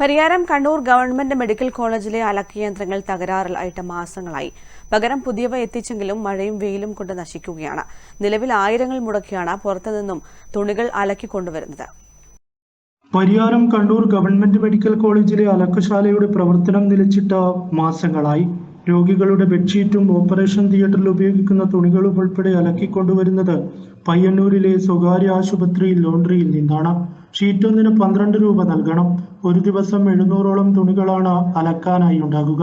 Pariyaram Kannur government medical കോളേജിലെ അലക്കിയന്ത്രങ്ങൾ തകരാറിലായിട്ട് മാസങ്ങളായി. പകരം പുതിയവ എത്തിച്ചെങ്കിലും മഴയും വെയിലും കൊണ്ട് നശിക്കുകയാണ്. നിലവിൽ ആയിരങ്ങൾ മുടക്കിയാണ് പുറത്തുനിന്നും തുണികൾ അലക്കിക്കൊണ്ടുവരുന്നത് പരിയാരം കണ്ണൂർ ഗവൺമെന്റ് മെഡിക്കൽ കോളേജിലെ അലക്കുശാലയുടെ പ്രവർത്തനം നിലച്ചിട്ട് മാസങ്ങളായി. രോഗികളുടെ ബെഡ്ഷീറ്റും ഓപ്പറേഷൻ തിയേറ്ററിൽ ഉപയോഗിക്കുന്ന തുണികളും ഉൾപ്പെടെ അലക്കിക്കൊണ്ടുവരുന്നത് പയ്യന്നൂരിലെ സ്വകാര്യ ആശുപത്രി ലോണ്ടറിയിൽ നിന്നാണ്. ഷീറ്റൊന്നിന് പന്ത്രണ്ട് രൂപ നൽകണം. ഒരു ദിവസം എഴുന്നൂറോളം തുണികളാണ് അലക്കാനായി ഉണ്ടാകുക.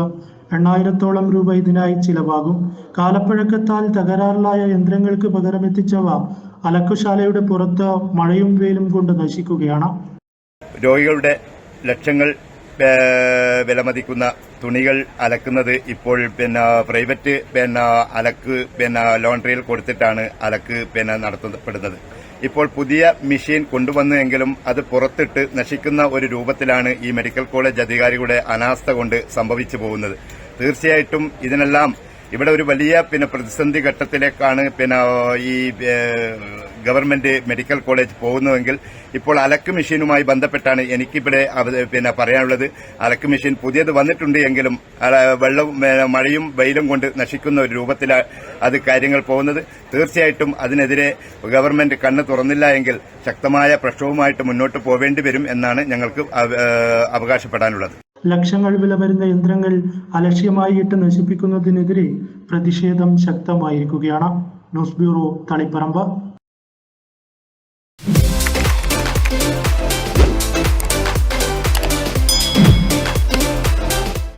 എണ്ണായിരത്തോളം രൂപ ഇതിനായി ചിലവാകും. കാലപ്പഴക്കത്താൽ തകരാറിലായ യന്ത്രങ്ങൾക്ക് പകരമെത്തിച്ചവ അലക്കുശാലയുടെ പുറത്ത് മഴയും വെയിലും കൊണ്ട് നശിക്കുകയാണ്. രോഗികളുടെ ലക്ഷങ്ങൾ വിലമതിക്കുന്ന തുണികൾ അലക്കുന്നത് ഇപ്പോൾ പിന്നെ പ്രൈവറ്റ് പിന്നെ അലക്ക് പിന്നെ ലോണ്ടറിയിൽ കൊടുത്തിട്ടാണ് അലക്ക് പിന്നെ നടത്തപ്പെടുന്നത്. ഇപ്പോൾ പുതിയ മെഷീൻ കൊണ്ടുവന്നു എങ്കിലും അത് പുറത്തിട്ട് നശിക്കുന്ന ഒരു രൂപത്തിലാണ് ഈ മെഡിക്കൽ കോളേജ് അധികാരികളുടെ അനാസ്ഥ കൊണ്ട് സംഭവിച്ചു പോകുന്നത്. തീർച്ചയായിട്ടും ഇതിനെല്ലാം ഇവിടെ ഒരു വലിയ പിന്നെ പ്രതിസന്ധി ഘട്ടത്തിലേക്കാണ് പിന്നെ ഈ ഗവൺമെന്റ് മെഡിക്കൽ കോളേജ് പോകുന്നതെങ്കിൽ ഇപ്പോൾ അലക്ക് മെഷീനുമായി ബന്ധപ്പെട്ടാണ് എനിക്കിവിടെ പിന്നെ പറയാനുള്ളത്. അലക്ക് മെഷീൻ പുതിയത് വന്നിട്ടുണ്ട് എങ്കിലും വെള്ളവും മഴയും വെയിലും കൊണ്ട് നശിക്കുന്ന ഒരു രൂപത്തിലാണ് അത് കാര്യങ്ങൾ പോകുന്നത്. തീർച്ചയായിട്ടും അതിനെതിരെ ഗവൺമെന്റ് കണ്ണ് തുറന്നില്ല എങ്കിൽ ശക്തമായ പ്രശ്നവുമായിട്ട് മുന്നോട്ട് പോവേണ്ടി വരും എന്നാണ് ഞങ്ങൾക്ക് അവകാശപ്പെടാനുള്ളത്. ലക്ഷങ്ങൾ വില വരുന്ന യന്ത്രങ്ങൾ അലക്ഷ്യമായി ഇട്ട് നശിപ്പിക്കുന്നതിനെതിരെ പ്രതിഷേധം ശക്തമായിരിക്കുകയാണ്. News bureau Taliparamba.